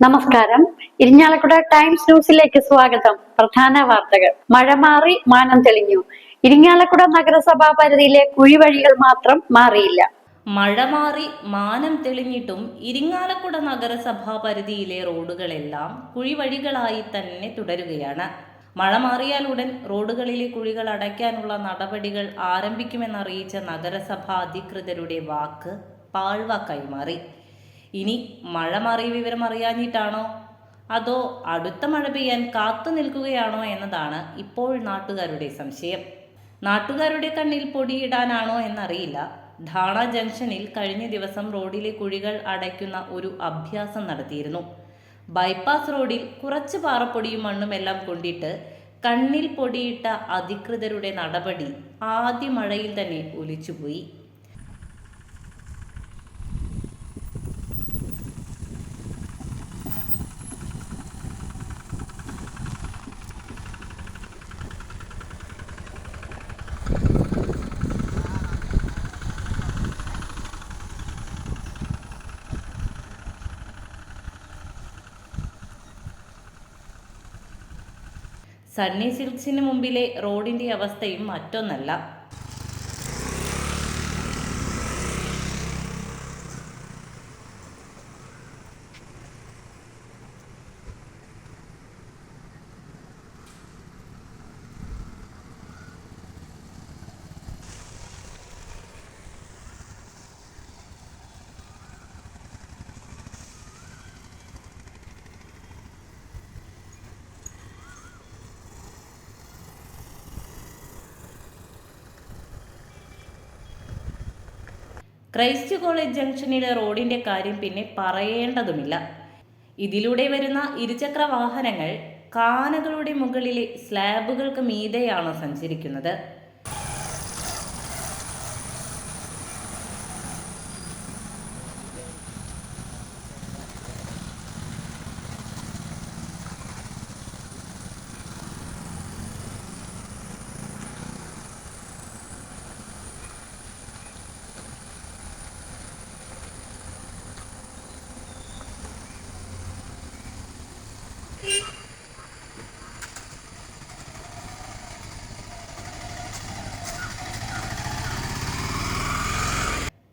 നമസ്കാരം. ഇരിഞ്ഞാലക്കുട ടൈംസ് ന്യൂസിലേക്ക് സ്വാഗതം. പ്രധാന വാർത്തകൾ. മഴ മാറി മാനം തെളിഞ്ഞു. ഇരിങ്ങാലക്കുട നഗരസഭാ പരിധിയിലെ കുഴിവഴികൾ മാത്രം മാറിയില്ല. മഴ മാറി മാനം തെളിഞ്ഞിട്ടും ഇരിങ്ങാലക്കുട നഗരസഭാ പരിധിയിലെ റോഡുകളെല്ലാം കുഴിവഴികളായി തന്നെ തുടരുകയാണ്. മഴ മാറിയാൽ ഉടൻ റോഡുകളിലെ കുഴികൾ അടയ്ക്കാനുള്ള നടപടികൾ ആരംഭിക്കുമെന്നറിയിച്ച നഗരസഭാ അധികൃതരുടെ വാക്ക് പാഴ്വ മാറി ഇനി മഴ മാറിയ വിവരം അറിയാഞ്ഞിട്ടാണോ? അതോ അടുത്ത മഴ പെയ്യാൻ കാത്തു നിൽക്കുകയാണോ എന്നതാണ് ഇപ്പോൾ നാട്ടുകാരുടെ സംശയം. നാട്ടുകാരുടെ കണ്ണിൽ പൊടിയിടാനാണോ എന്നറിയില്ല. ധാണ ജംഗ്ഷനിൽ കഴിഞ്ഞ ദിവസം റോഡിലെ കുഴികൾ അടയ്ക്കുന്ന ഒരു അഭ്യാസം നടത്തിയിരുന്നു. ബൈപ്പാസ് റോഡിൽ കുറച്ച് പാറപ്പൊടിയും മണ്ണുമെല്ലാം കൊണ്ടിട്ട് കണ്ണിൽ പൊടിയിട്ട അധികൃതരുടെ നടപടി ആദ്യ മഴയിൽ തന്നെ ഒലിച്ചുപോയി. സണ്ണി സിൽക്സിന് മുമ്പിലെ റോഡിന്റെ അവസ്ഥയും മറ്റൊന്നല്ല. ക്രൈസ്റ്റ് കോളേജ് ജംഗ്ഷനിലെ റോഡിന്റെ കാര്യം പിന്നെ പറയേണ്ടതുമില്ല. ഇതിലൂടെ വരുന്ന ഇരുചക്ര വാഹനങ്ങൾ കാനകളുടെ മുകളിലെ സ്ലാബുകൾക്ക് മീതെയാണ് സഞ്ചരിക്കുന്നത്.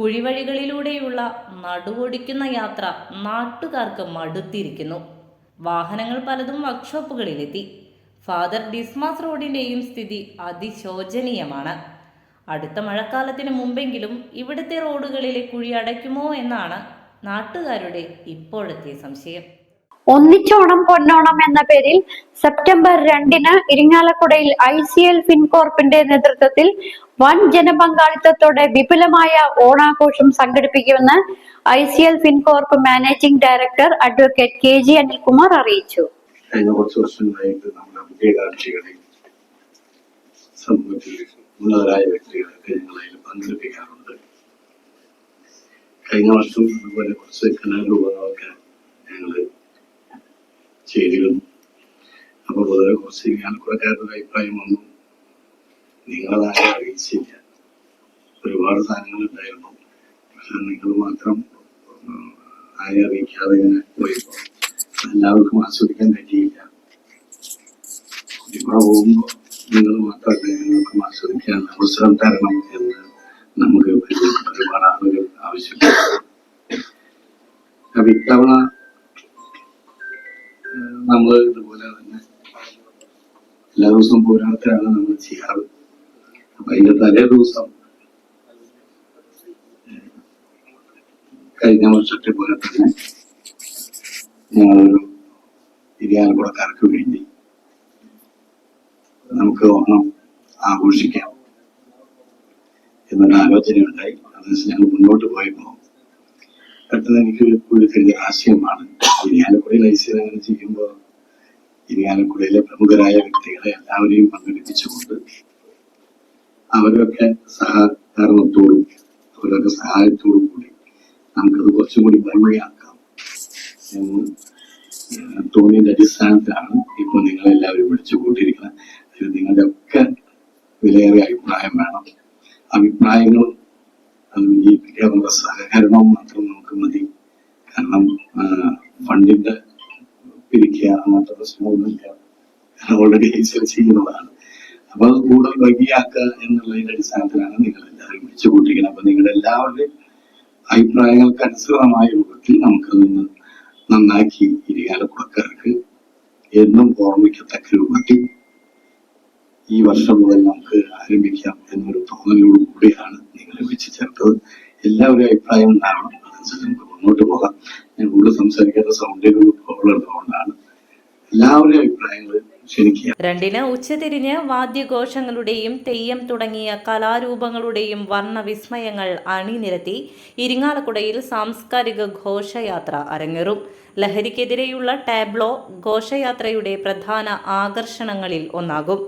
കുഴിവഴികളിലൂടെയുള്ള നടുവൊടിക്കുന്ന യാത്ര നാട്ടുകാർക്ക് മടുത്തിരിക്കുന്നു. വാഹനങ്ങൾ പലതും വർക്ക്ഷോപ്പുകളിലെത്തി. ഫാദർ ഡിസ്മാസ് റോഡിന്റെയും സ്ഥിതി അതിശോചനീയമാണ്. അടുത്ത മഴക്കാലത്തിന് മുമ്പെങ്കിലും ഇവിടുത്തെ റോഡുകളിലെ കുഴി അടയ്ക്കുമോ എന്നാണ് നാട്ടുകാരുടെ ഇപ്പോഴത്തെ സംശയം. ഒന്നിച്ചോണം പൊന്നോണം എന്ന പേരിൽ സെപ്റ്റംബർ രണ്ടിന് ഇരിങ്ങാലക്കുടയിൽ ഐ സി എൽ ഫിൻകോർപ്പിന്റെ നേതൃത്വത്തിൽ വൻ ജനപങ്കാളിത്തത്തോടെ വിപുലമായ ഓണാഘോഷം സംഘടിപ്പിക്കുമെന്ന് I C L Fincorp managing director advocate K G Anilkumar അറിയിച്ചു. കഴിഞ്ഞ വ്യക്തികളെ കഴിഞ്ഞ വർഷം അതുപോലെ കുറച്ച് കലാരൂപങ്ങളൊക്കെ ഞങ്ങൾ ചെയ്തിരുന്നു. അപ്പൊ പൊതുവെ കുറച്ച് ഇയാൾക്കുള്ളക്കാരുടെ അഭിപ്രായം ഒന്നും നിങ്ങളതാരെ അറിയിച്ചില്ല ഒരുപാട് സാധനങ്ങൾ ഉണ്ടായിരുന്നു. പക്ഷെ നിങ്ങൾ മാത്രം ആരെ അറിയിക്കാതെ ഇങ്ങനെ പോയപ്പോ എല്ലാവർക്കും ആസ്വദിക്കാൻ പറ്റിയില്ല ഇവിടെ പോകുമ്പോ നിങ്ങൾ മാത്രമല്ല ഞങ്ങൾക്കും ആസ്വദിക്കാൻ അവസരം തരണം എന്ന് നമുക്ക് ഒരുപാട് ആളുകൾ ആവശ്യപ്പെട്ടു. അപ്പൊ ഇത്തവണ നമ്മൾ ഇതുപോലെ തന്നെ എല്ലാ ദിവസവും പോരാട്ടമാണ് നമ്മൾ ചെയ്യാറ്. അപ്പൊ അതിന്റെ തലേ ദിവസം കഴിഞ്ഞ വർഷത്തെ പോലെ തന്നെ ഞങ്ങളൊരു ഇരിയാലക്കുടക്കാർക്ക് വേണ്ടി നമുക്ക് ഓണം ആഘോഷിക്കാം എന്നൊരു ആലോചനയുണ്ടായി. അതനുസരിച്ച് ഞങ്ങൾ മുന്നോട്ട് പോയപ്പോൾ പെട്ടെന്ന് എനിക്ക് വലിയ ആശയമാണ്. ഇരിയാലക്കുടയിൽ ഐശ്വര്യം അങ്ങനെ ചെയ്യുമ്പോൾ ഇരിയാലക്കുടയിലെ പ്രമുഖരായ വ്യക്തികളെ എല്ലാവരെയും പങ്കെടുപ്പിച്ചുകൊണ്ട് അവരൊക്കെ സഹകരണത്തോടും അവരൊക്കെ സഹായത്തോടും കൂടി നമുക്കത് കുറച്ചും കൂടി ഭംഗിയാക്കാം എന്ന് തോന്നിയതിന്റെ അടിസ്ഥാനത്തിലാണ് ഇപ്പൊ നിങ്ങളെല്ലാവരും വിളിച്ചു കൂട്ടിയിരിക്കുന്നത്. അതിൽ നിങ്ങളുടെ ഒക്കെ വിലയേറിയ അഭിപ്രായം വേണം. അഭിപ്രായങ്ങളും അത് വിജയിപ്പിക്കാനുള്ള സഹകരണവും മാത്രം നമുക്ക് മതി. കാരണം ഫണ്ടിന്റെ പിരിക്കുക അങ്ങനത്തെ പ്രശ്നമൊന്നുമില്ല ഓൾറെഡി ചെയ്യുന്നതാണ്. അപ്പൊ അത് കൂടുതൽ ഭംഗിയാക്കുക എന്നുള്ളതിന്റെ അടിസ്ഥാനത്തിലാണ് നിങ്ങൾ എല്ലാവരും വിളിച്ചു കൂട്ടിക്കുന്നത് അപ്പൊ നിങ്ങളുടെ എല്ലാവരുടെയും അഭിപ്രായങ്ങൾക്ക് അനുസൃതമായ രൂപത്തിൽ നമുക്കതൊന്ന് നന്നാക്കി ഇരികാലക്കുടക്കാർക്ക് എന്നും ഓർമ്മിക്കത്തക്ക രൂപത്തിൽ ഈ വർഷം മുതൽ നമുക്ക് ആരംഭിക്കാം എന്നൊരു തോന്നലോട് കൂടിയാണ് നിങ്ങളെ വിളിച്ചു ചേർത്തത്. എല്ലാവരും അഭിപ്രായം ഉണ്ടാവണം. അതനുസരിച്ച് നമുക്ക് മുന്നോട്ട് പോകാം. ഞാൻ കൂടുതൽ സംസാരിക്കേണ്ട സൗണ്ടിൽ ഉള്ളതുകൊണ്ടാണ്. എല്ലാവരുടെയും അഭിപ്രായങ്ങൾ രണ്ടിന് ഉച്ചതിരിഞ്ഞ് വാദ്യഘോഷങ്ങളുടെയും തെയ്യം തുടങ്ങിയ കലാരൂപങ്ങളുടെയും വർണവിസ്മയങ്ങൾ അണിനിരത്തി ഇരിങ്ങാലക്കുടയിൽ സാംസ്കാരിക ഘോഷയാത്ര അരങ്ങേറും. ലഹരിക്കെതിരെയുള്ള ടാബ്ലോ ഘോഷയാത്രയുടെ പ്രധാന ആകർഷണങ്ങളിൽ ഒന്നാകും.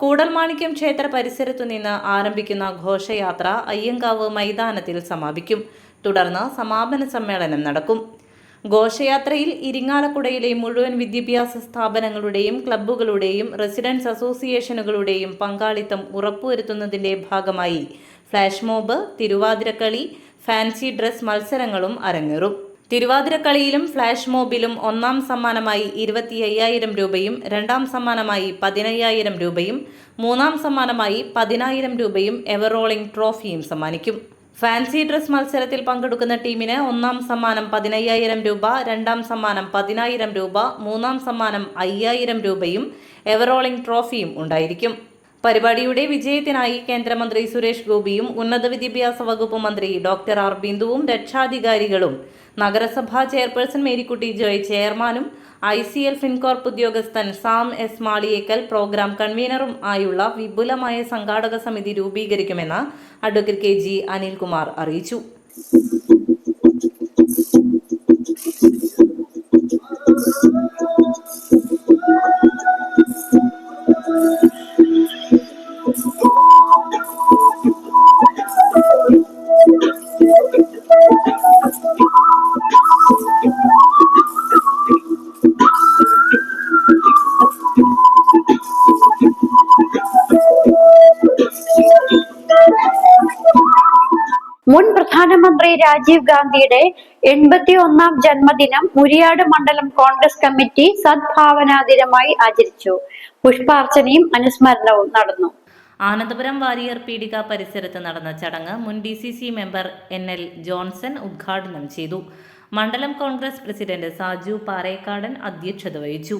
കൂടൽമാണിക്യം ക്ഷേത്ര പരിസരത്തു നിന്ന് ആരംഭിക്കുന്ന ഘോഷയാത്ര അയ്യങ്കാവ് മൈതാനത്തിൽ സമാപിക്കും. തുടർന്ന് സമാപന സമ്മേളനം നടക്കും. ഘോഷയാത്രയിൽ ഇരിങ്ങാലക്കുടയിലെ മുഴുവൻ വിദ്യാഭ്യാസ സ്ഥാപനങ്ങളുടെയും ക്ലബ്ബുകളുടെയും റെസിഡൻസ് അസോസിയേഷനുകളുടെയും പങ്കാളിത്തം ഉറപ്പുവരുത്തുന്നതിന്റെ ഭാഗമായി flash mob Thiruvathirakkali fancy dress മത്സരങ്ങളും അരങ്ങേറും. തിരുവാതിരക്കളിയിലും ഫ്ലാഷ് മോബിലും ഒന്നാം സമ്മാനമായി ഇരുപത്തി അയ്യായിരം രൂപയും രണ്ടാം സമ്മാനമായി പതിനയ്യായിരം രൂപയും മൂന്നാം സമ്മാനമായി പതിനായിരം രൂപയും എവറോളിംഗ് ട്രോഫിയും സമ്മാനിക്കും. ഫാൻസി ഡ്രസ് മത്സരത്തിൽ പങ്കെടുക്കുന്ന ടീമിന് ഒന്നാം സമ്മാനം പതിനയ്യായിരം രൂപ രണ്ടാം സമ്മാനം പതിനായിരം രൂപ മൂന്നാം സമ്മാനം അയ്യായിരം രൂപയും എവറോളിംഗ് ട്രോഫിയും ഉണ്ടായിരിക്കും. പരിപാടിയുടെ വിജയത്തിനായി കേന്ദ്രമന്ത്രി സുരേഷ് ഗോപിയും ഉന്നത വിദ്യാഭ്യാസ വകുപ്പ് മന്ത്രി ഡോക്ടർ ആർ ബിന്ദുവും രക്ഷാധികാരികളും നഗരസഭാ ചെയർപേഴ്സൺ മേരിക്കുട്ടി ജോയ് ചെയർമാനും ഐ സി എൽ ഫിൻകോർപ്പ് ഉദ്യോഗസ്ഥൻ സാം എസ് മാളിയേക്കൽ പ്രോഗ്രാം കൺവീനറും ആയുള്ള വിപുലമായ സംഘാടക സമിതി രൂപീകരിക്കുമെന്ന് അഡ്വക്കേറ്റ് കെ ജി അനിൽകുമാർ അറിയിച്ചു. മുൻ പ്രധാനമന്ത്രി രാജീവ് ഗാന്ധിയുടെ എൺപത്തി ഒന്നാം ജന്മദിനം മുരിയാട് മണ്ഡലം കോൺഗ്രസ് കമ്മിറ്റി സദ്ഭാവനാ ദിനമായി ആചരിച്ചു. പുഷ്പാർച്ചനയും അനുസ്മരണവും നടന്നു. ആനന്ദപുരം വാരിയർ പീഡിക പരിസരത്ത് നടന്ന ചടങ്ങ് മുൻ D C C member N L Johnson ഉദ്ഘാടനം ചെയ്തു. മണ്ഡലം കോൺഗ്രസ് പ്രസിഡന്റ് സാജു പാറേക്കാടൻ അധ്യക്ഷത വഹിച്ചു.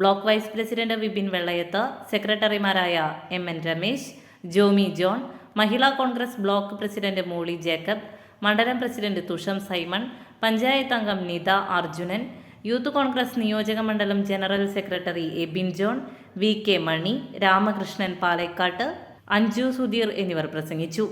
Block vice president Vipin Vellayath സെക്രട്ടറിമാരായ M N Ramesh Jomy John Mahila Congress block president Molly Jacob മണ്ഡലം പ്രസിഡന്റ് തുഷം സൈമൺ പഞ്ചായത്ത് അംഗം നിത അർജുനൻ യൂത്ത് കോൺഗ്രസ് നിയോജക മണ്ഡലം general secretary Abin John V K Mani Ramakrishnan Palakkatt Anju Sudheer എന്നിവർ പ്രസംഗിച്ചു.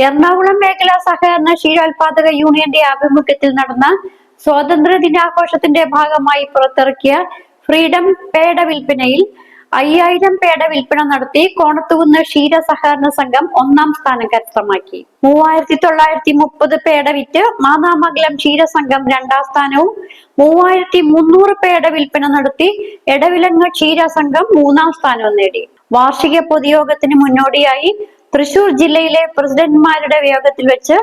എറണാകുളം മേഖലാ സഹകരണ ക്ഷീരോത്പാദക യൂണിയന്റെ ആഭിമുഖ്യത്തിൽ നടന്ന സ്വാതന്ത്ര്യ ദിനാഘോഷത്തിന്റെ ഭാഗമായി പുറത്തിറക്കിയ ഫ്രീഡം പേട വിൽപ്പനയിൽ അയ്യായിരം പേട വിൽപ്പന നടത്തി കോണത്തുകുന്ന് ക്ഷീര സഹകരണ സംഘം ഒന്നാം സ്ഥാനം കരസ്ഥമാക്കി. മൂവായിരത്തി തൊള്ളായിരത്തി മുപ്പത് പേട വിറ്റ് മാതാമംഗലം ക്ഷീര സംഘം രണ്ടാം സ്ഥാനവും മൂവായിരത്തി മുന്നൂറ് പേട വിൽപ്പന നടത്തി എടവിലങ്ങ് ക്ഷീരസംഘം മൂന്നാം സ്ഥാനവും നേടി. വാർഷിക പൊതുയോഗത്തിന് മുന്നോടിയായി തൃശൂർ ജില്ലയിലെ പ്രസിഡന്റുമാരുടെ യോഗത്തിൽ വെച്ച്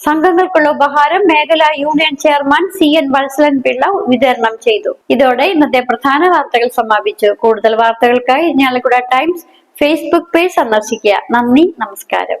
സംഘങ്ങൾക്കുള്ള ഉപഹാരം മേഖലാ union chairman C N Valsalan Pillai വിതരണം ചെയ്തു. ഇതോടെ ഇന്നത്തെ പ്രധാന വാർത്തകൾ സമാപിച്ചു. കൂടുതൽ വാർത്തകൾക്കായി ഞാലക്കുട ടൈംസ് ഫേസ്ബുക്ക് പേജ് സന്ദർശിക്കുക. നന്ദി നമസ്കാരം.